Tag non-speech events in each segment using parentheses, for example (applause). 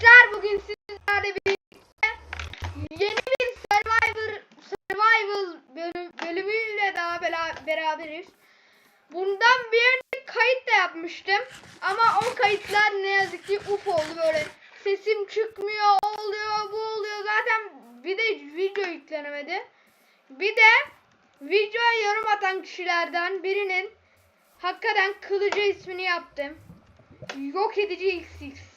Arkadaşlar bugün sizlerle birlikte yeni bir Survivor Survival bölüm, bölümüyle daha beraberiz. Bundan bir önce kayıt da yapmıştım ama o kayıtlar ne yazık ki uf oldu böyle sesim çıkmıyor oluyor bu oluyor zaten bir de video yüklenemedi. Bir de videoya yorum atan kişilerden birinin hakikaten kılıcı ismini yaptım. Yok edici XX.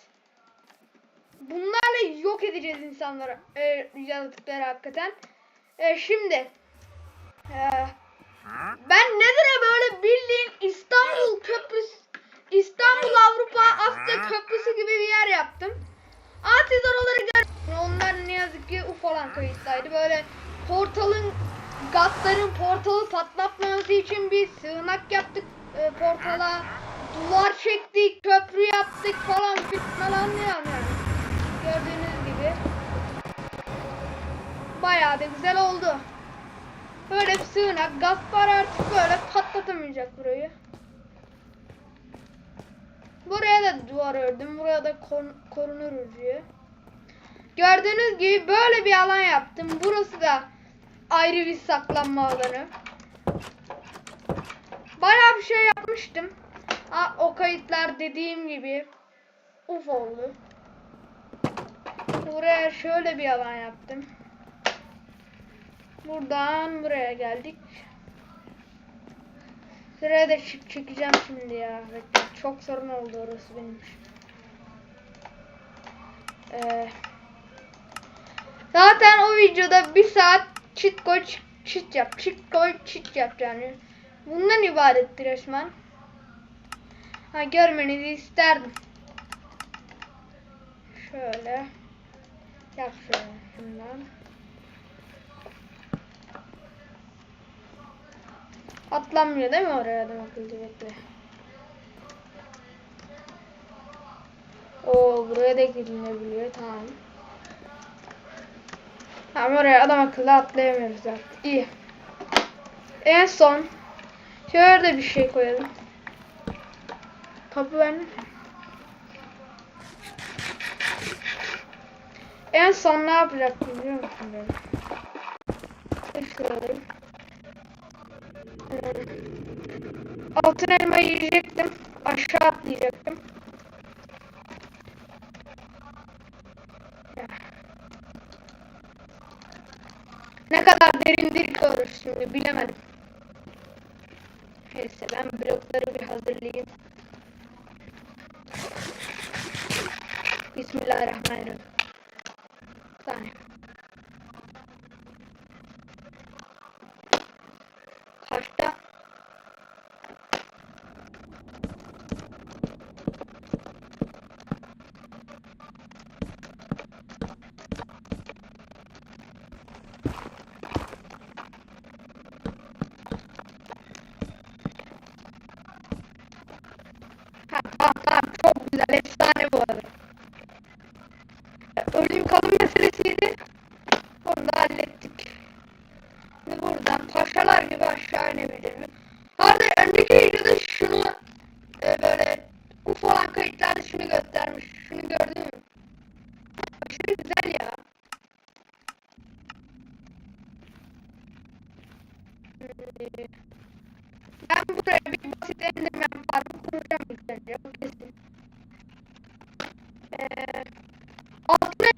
Bunlarla yok edeceğiz insanları e, yaratıkları hakikaten. E, şimdi e, ben Nether'a böyle bildiğin İstanbul Köprüsü İstanbul Avrupa Asya Köprüsü gibi bir yer yaptım. Ama siz oraları gör. Onlar ne yazık ki uf olan kayıttaydı. Böyle portalın gatların portalı patlatmaması için bir sığınak yaptık e, portala. Duvar çektik, köprü yaptık falan falan yani. Gördüğünüz gibi. Bayağı da güzel oldu. Böyle bir sığınak. Gaspar artık böyle patlatamayacak burayı. Buraya da duvar ördüm. Buraya da kor korunur diye. Gördüğünüz gibi böyle bir alan yaptım. Burası da ayrı bir saklanma alanı. Bayağı bir şey yapmıştım. Ha, o kayıtlar dediğim gibi uf oldu. Buraya şöyle bir alan yaptım. Buradan buraya geldik. Şuraya da çip çekeceğim şimdi ya. Çok sorun oldu orası benim. Ee, zaten o videoda bir saat çit koy çit- yap. Çit koy çit yap yani. Bundan ibaretti resmen. Ha görmenizi isterdim. Şöyle. Yap şöyle şundan. Atlanmıyor değil mi oraya adam akıllı bekle. Oo buraya da gidilebiliyor tamam. Tamam oraya adam akıllı atlayamıyoruz artık. İyi. En son şöyle bir şey koyalım. Kapı verme. En son ne yapacaktım biliyor musun ben? Şuradayım. Ee, altın elma yiyecektim. Aşağı atlayacaktım. Ya. Ne kadar derindir görürüz şimdi bilemedim. Neyse ben blokları bir hazırlayayım. Bismillahirrahmanirrahim. Bir saniye. Kaçta? Ha, tamam tamam çok güzel efsane bu arada. Ölüm kalım meselesiydi. Onu da hallettik. Ve buradan paşalar aşağı inebilirim. Harbi önceki videoda şunu e, böyle uf olan kayıtlarda şunu göstermiş. Şunu gördün mü? Aşırı güzel ya. Ben buraya bir basit endirme yaparım. Kuracağım ilk önce. O kesin. Ee, altın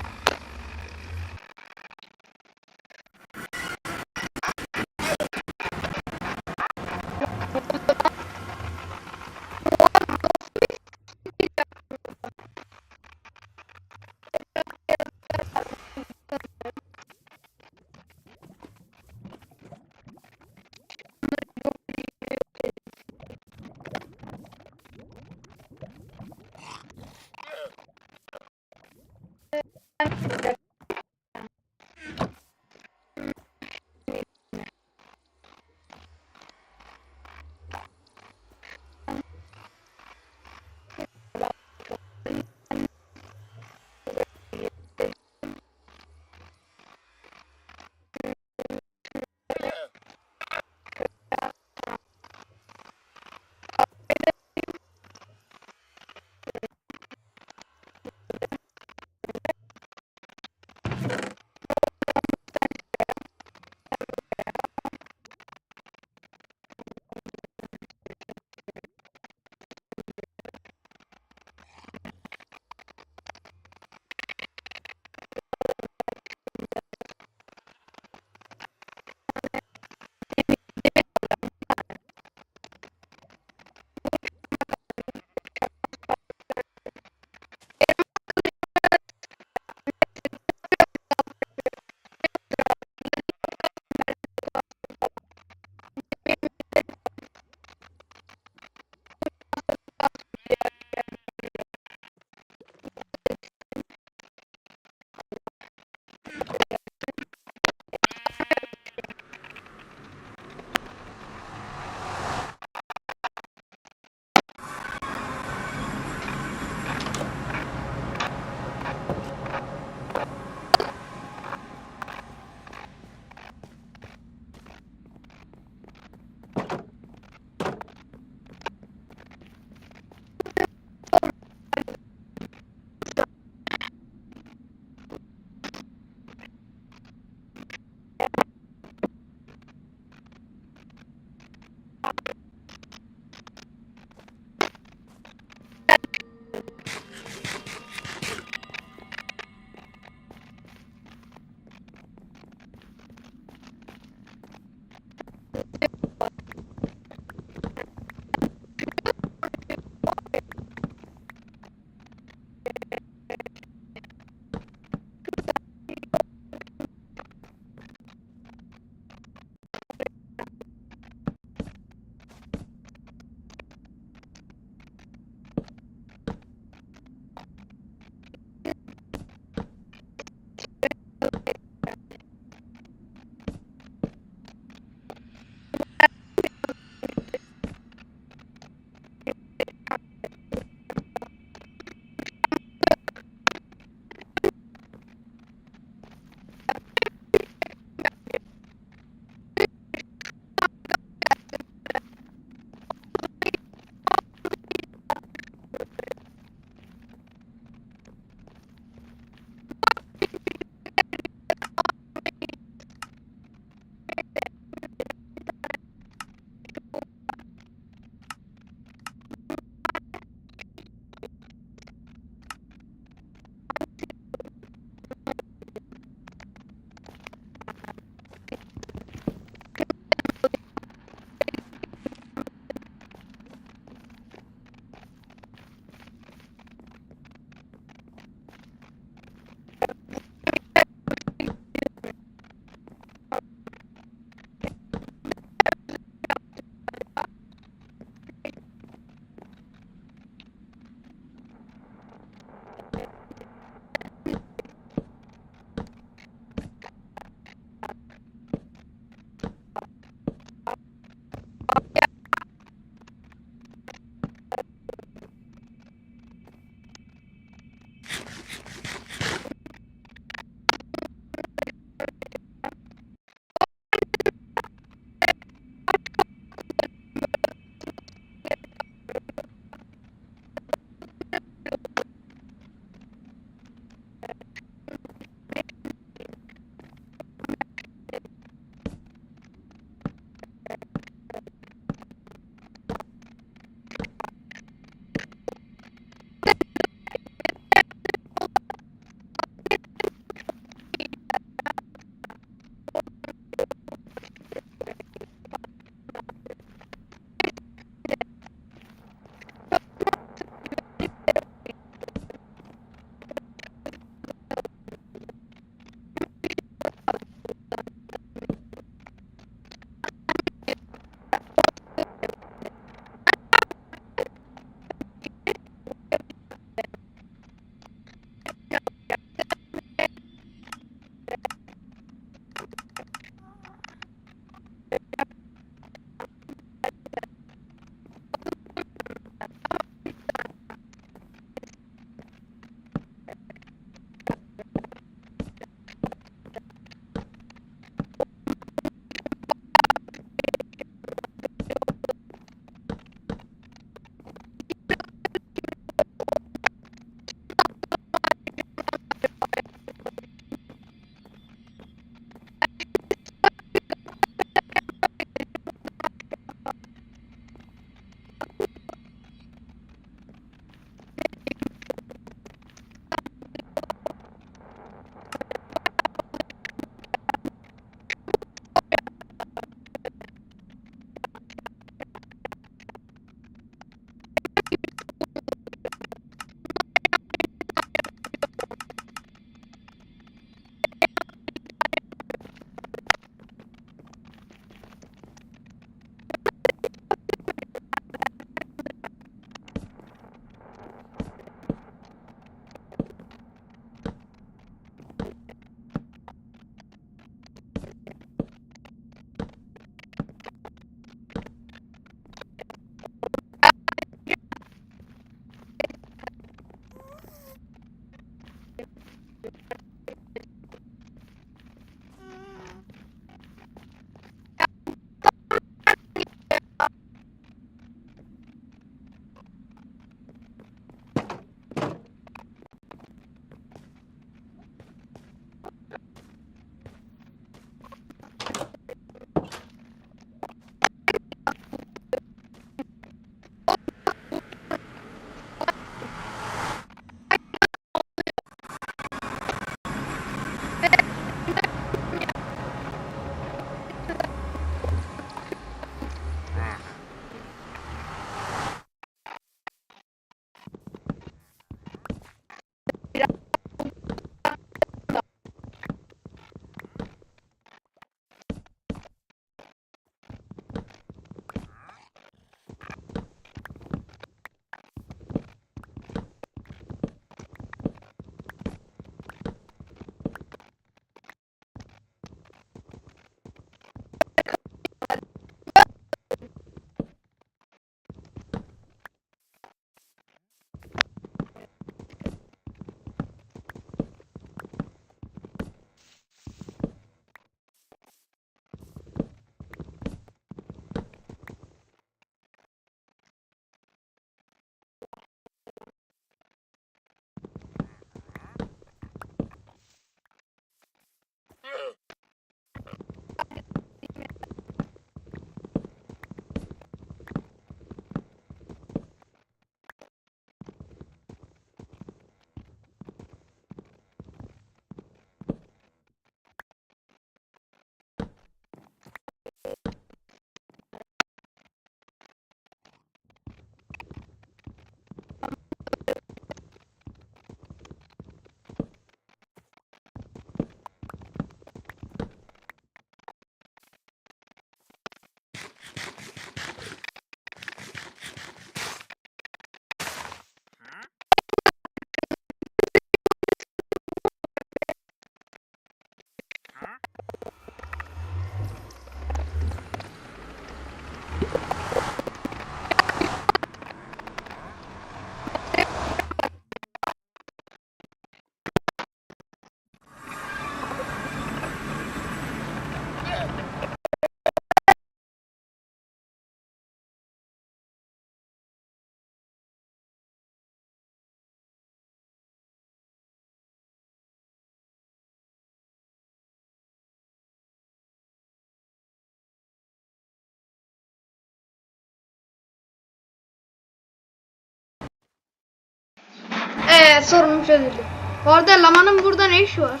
Ee sorunum çözüldü. Bu arada Lama'nın burada ne işi var?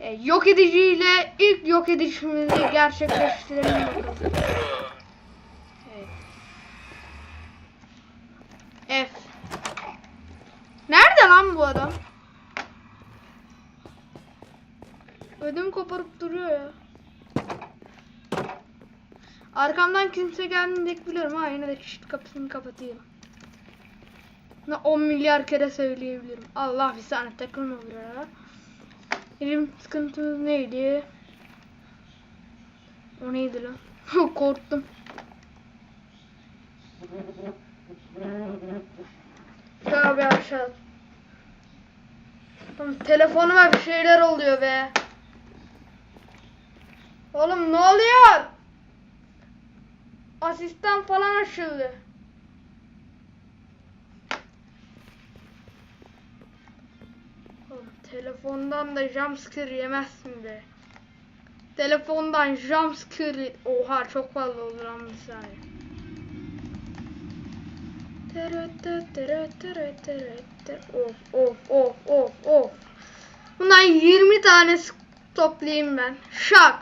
Ee, yok ediciyle ilk yok edişimizi gerçekleştirelim bakalım. Evet. F. Nerede lan bu adam? Ödüm koparıp duruyor ya. Arkamdan kimse gelmeyecek biliyorum ha yine de şişt kapısını kapatayım. Ne 10 milyar kere söyleyebilirim. Allah bir saniye takım oluyor ya. Benim sıkıntımız neydi? O neydi lan? (laughs) Korktum. Bir aşağı. Oğlum telefonuma bir şeyler oluyor be. Oğlum ne oluyor? Asistan falan açıldı. Telefondan da jumpscare yemezsin be. Telefondan jumpscare oha çok fazla olur ama bir saniye. Of of of of of. Bundan 20 tane toplayayım ben. Şak.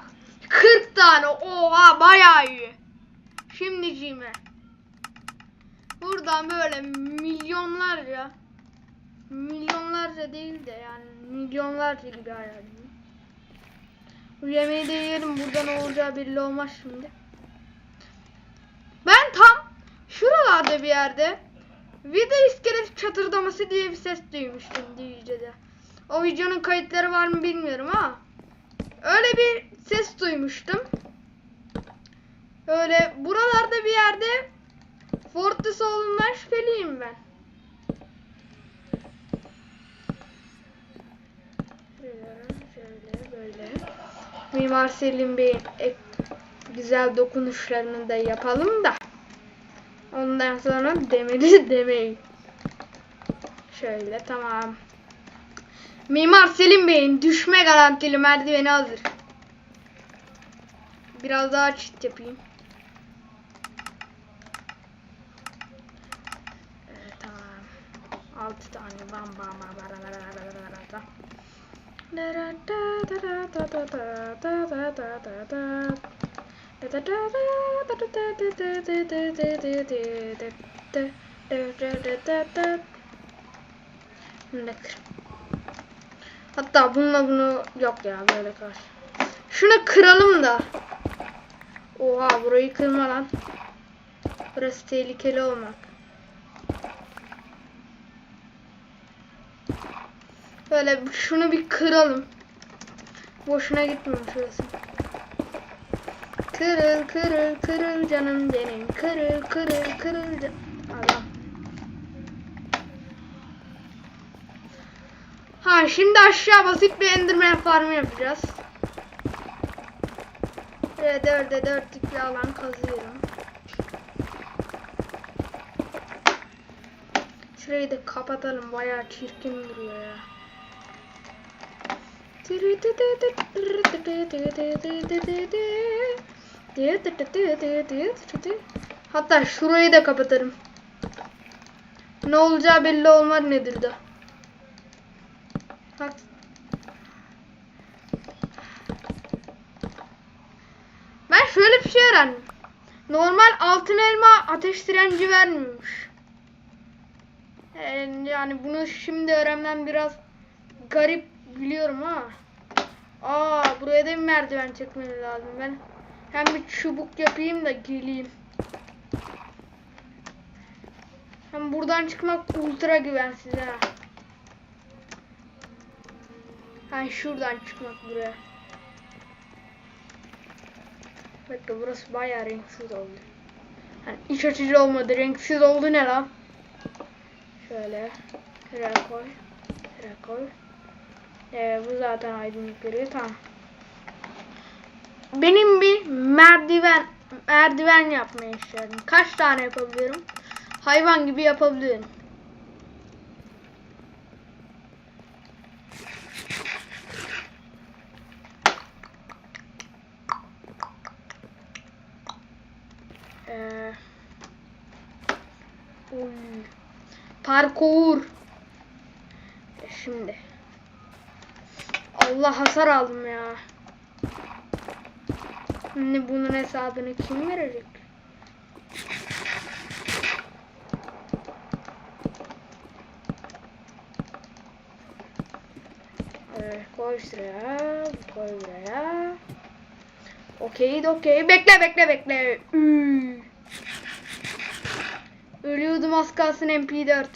40 tane. Oha bayağı iyi. Şimdiciğime. Buradan böyle milyonlarca milyonlarca değil de yani milyonlarca gibi edin. Bu yemeği de yiyelim. Burada ne olacağı belli olmaz şimdi. Ben tam şuralarda bir yerde video iskelet çatırdaması diye bir ses duymuştum DJ'de. O videonun kayıtları var mı bilmiyorum ama öyle bir ses duymuştum. Öyle buralarda bir yerde Fortress olduğundan şüpheliyim ben. Mimar Selim Bey'in güzel dokunuşlarını da yapalım da ondan sonra demiri demeyin. Şöyle tamam. Mimar Selim Bey'in düşme garantili merdiveni hazır. Biraz daha çit yapayım. Evet tamam. 6 tane bam bam bam bam bam bam Hatta bununla bunu yok ya böyle kar. Şunu kıralım da. Oha burayı kırma lan. Burası tehlikeli olmak. Böyle şunu bir kıralım. Boşuna gitmiyor şurası. Kırıl kırıl kırıl canım benim. Kırıl kırıl kırıl can... Adam. Ha şimdi aşağı basit bir enderman farmı yapacağız. Ve dörde dörtlük bir alan kazıyorum. Şurayı da kapatalım. Bayağı çirkin duruyor ya. Hatta şurayı da kapatırım. Ne olacağı belli olmaz nedir de. Ben şöyle bir şey öğrendim. Normal altın elma ateş direnci vermiyormuş. Yani, yani bunu şimdi öğrenmem biraz garip biliyorum ama. Aa buraya da bir merdiven çekmemiz lazım. Ben hem bir çubuk yapayım da geleyim. Hem buradan çıkmak ultra güvensiz ha. Ha şuradan çıkmak buraya. Bekle burası bayağı renksiz oldu. Hani iç açıcı olmadı. Renksiz oldu ne lan? Şöyle. Şuraya koy. Şuraya koy. Ee, bu zaten aydınlık veriyor. Tamam. Benim bir merdiven merdiven yapmaya ihtiyacım. Kaç tane yapabiliyorum? Hayvan gibi yapabilirim. Ee. Parkur. Şimdi. Allah hasar aldım ya. Şimdi bunun hesabını kim verecek? Evet, koy şuraya, koy buraya. Okey, okey. Bekle, bekle, bekle. Üy. Ölüyordum az kalsın MP4.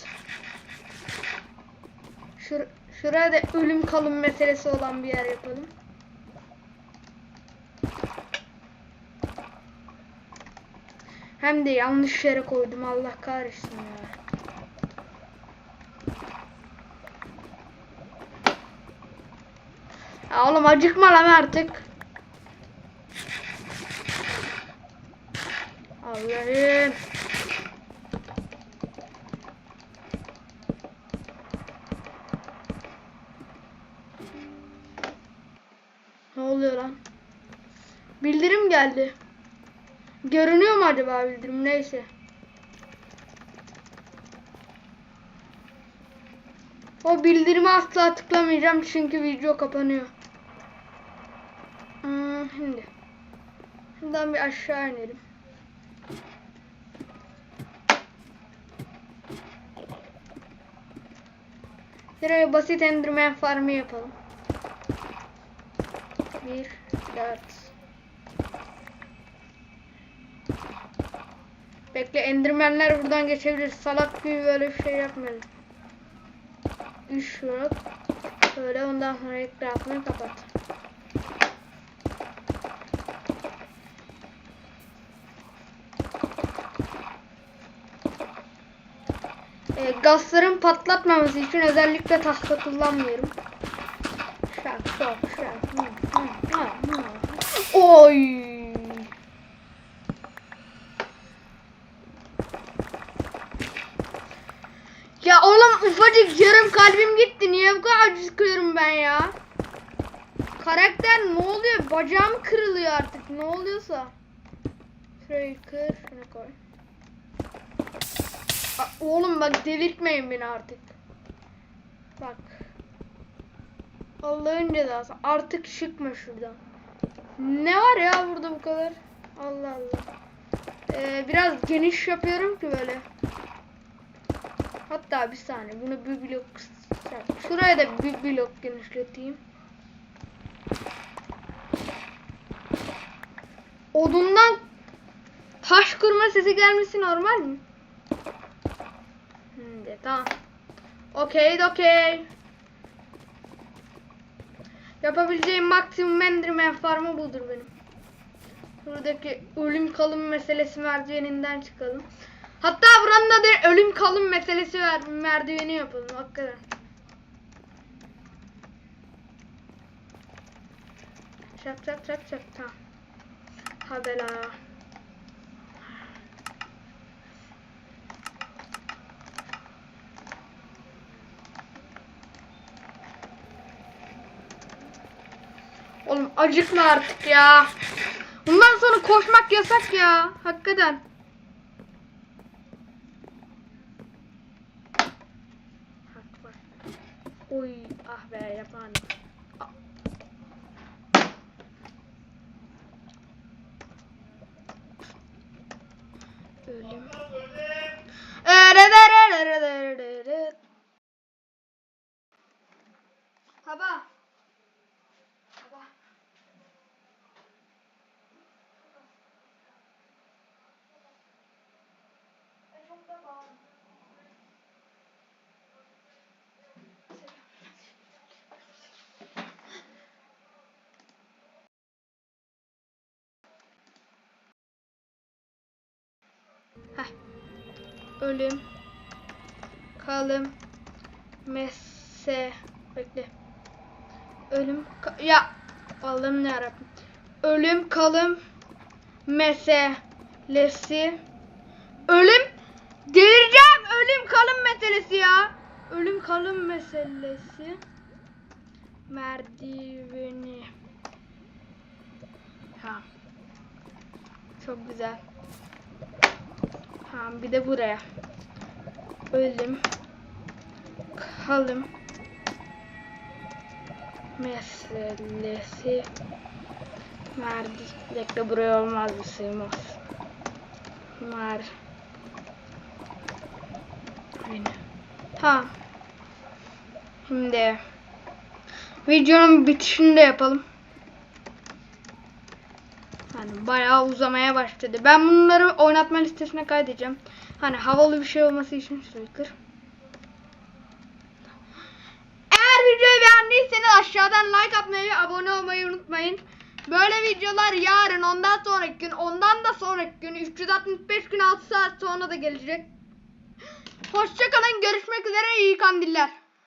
Şuraya da ölüm kalım meselesi olan bir yer yapalım. Hem de yanlış yere koydum Allah kahretsin ya. Ya oğlum acıkma lan artık. Allah'ım. Oluyor lan? Bildirim geldi. Görünüyor mu acaba bildirim? Neyse. O bildirime asla tıklamayacağım çünkü video kapanıyor. Hmm, şimdi. Şuradan bir aşağı inelim. Şuraya basit enderman farmı yapalım. Bir, dört. Bekle endirmenler buradan geçebilir. Salak gibi böyle bir şey yapmayalım. Üç şunu. Böyle ondan sonra etrafını kapat. E, gazların patlatmaması için özellikle tahta kullanmıyorum. Şak şak şak. Hı, hı, hı. Oy. Ya oğlum ufacık yarım kalbim gitti. Niye bu kadar sıkıyorum ben ya? Karakter ne oluyor? Bacağım kırılıyor artık. Ne oluyorsa. Şurayı kır. Şunu koy. Aa, oğlum bak delirtmeyin beni artık. Bak. Allah'ın cezası. Artık çıkma şuradan. Ne var ya burada bu kadar? Allah Allah. Ee, biraz geniş yapıyorum ki böyle. Hatta bir saniye bunu bir blok şuraya da bir blok genişleteyim. Odundan taş kırma sesi gelmesi normal mi? Şimdi tamam. Okey okey. Yapabileceğim maksimum enderman farmı budur benim. Buradaki ölüm kalım meselesi merdiveninden çıkalım. Hatta buranın da ölüm kalım meselesi ver, merdiveni yapalım hakikaten. Çak çak çak çak tamam. Habela. Oğlum acıkma artık ya. Bundan sonra koşmak yasak ya. Hakikaten. Oy ah be yapan. Ah. Ölüm. Haba. Haba. Heh. Ölüm. Kalım. Mese. Bekle. Ölüm. ya. Allah'ım ne yarabbim. Ölüm kalım. Meselesi. Ölüm. Delireceğim. Ölüm kalım meselesi ya. Ölüm kalım meselesi. Merdiveni. Ha. Çok güzel. Tamam bir de buraya. Ölüm. Kalım. Meselesi. Merdi. Bekle buraya olmaz bir sığmaz. Mer. Aynen. Tamam. Şimdi videonun bitişini de yapalım. Bayağı uzamaya başladı. Ben bunları oynatma listesine kaydedeceğim. Hani havalı bir şey olması için kır. Eğer videoyu beğendiyseniz aşağıdan like atmayı ve abone olmayı unutmayın. Böyle videolar yarın, ondan sonraki gün, ondan da sonraki gün, 365 gün 6 saat sonra da gelecek. Hoşçakalın, görüşmek üzere, iyi kandiller.